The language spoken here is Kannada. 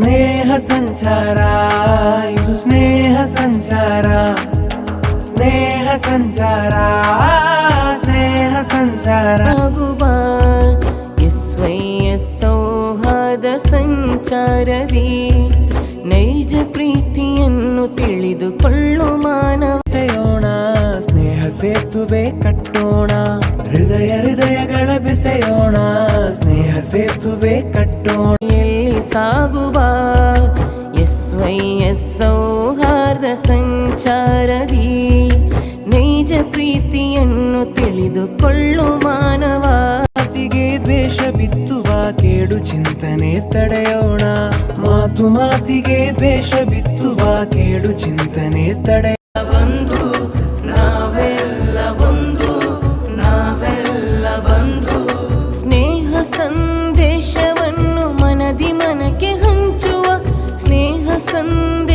ಸ್ನೇಹ ಸಂಚಾರ ಇದು ಸ್ನೇಹ ಸಂಚಾರ. ಸ್ನೇಹ ಸಂಚಾರ ಸ್ನೇಹ ಸಂಚಾರ. ಆಗುಬಾ ಎಸ್ ಸೌಹಾದ ಸಂಚಾರದಿ ನೈಜ ಪ್ರೀತಿಯನ್ನು ತಿಳಿದುಕೊಳ್ಳು ಮಾನವ. ಸೇಯೋಣ ಸ್ನೇಹ ಸೇತುವೆ ಕಟ್ಟೋಣ ಹೃದಯ ಹೃದಯಗಳ ಬೆಸೆಯೋಣ. ಸ್ನೇಹ ಸೇತುವೆ ಕಟ್ಟೋಣ. ಎಲ್ಲಿ ಸಾಗುವ? ಎಸ್ ವೈ ಎಸ್ ಸೌಹಾರ್ದ ಸಂಚಾರದಿ. ನೈಜ ಪ್ರೀತಿಯನ್ನು ತಿಳಿದುಕೊಳ್ಳು ಮಾನವ. ಮಾತಿಗೆ ದ್ವೇಷ ಬಿತ್ತುವ ಕೇಡು ಚಿಂತನೆ ತಡೆಯೋಣ. ಮಾತು ಮಾತಿಗೆ ದ್ವೇಷ ಬಿತ್ತುವ ಕೇಡು ಚಿಂತನೆ ತಡೆ sen